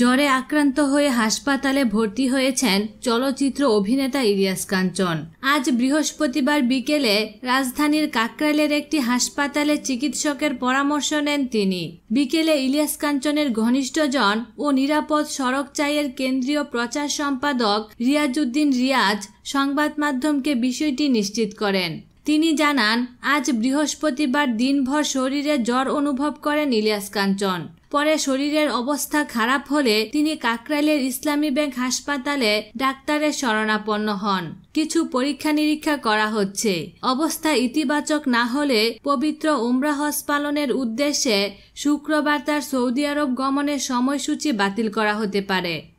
জ্বরে আক্রান্ত হয়ে হাসপাতালে ভর্তি হয়েছেন চলচ্চিত্র অভিনেতা ইলিয়াস কাঞ্চন। আজ বৃহস্পতিবার বিকেলে রাজধানীর কাকরাইলের একটি হাসপাতালে চিকিৎসকের পরামর্শ নেন তিনি। বিকেলে ইলিয়াস কাঞ্চনের ঘনিষ্ঠজন ও নিরাপদ সড়ক চাইয়ের কেন্দ্রীয় প্রচার সম্পাদক রিয়াজউদ্দিন রিয়াজ সংবাদ মাধ্যমকে বিষয়টি নিশ্চিত করেন। তিনি জানান, আজ বৃহস্পতিবার দিনভর শরীরে জ্বর অনুভব করেন ইলিয়াস কাঞ্চন। পরে শরীরের অবস্থা খারাপ হলে তিনি কাকরাইলের ইসলামী ব্যাংক হাসপাতালে ডাক্তারের শরণাপন্ন হন। কিছু পরীক্ষা নিরীক্ষা করা হচ্ছে। অবস্থা ইতিবাচক না হলে পবিত্র উমরা হজ পালনের উদ্দেশ্যে শুক্রবার তার সৌদি আরব গমনের সময়সূচি বাতিল করা হতে পারে।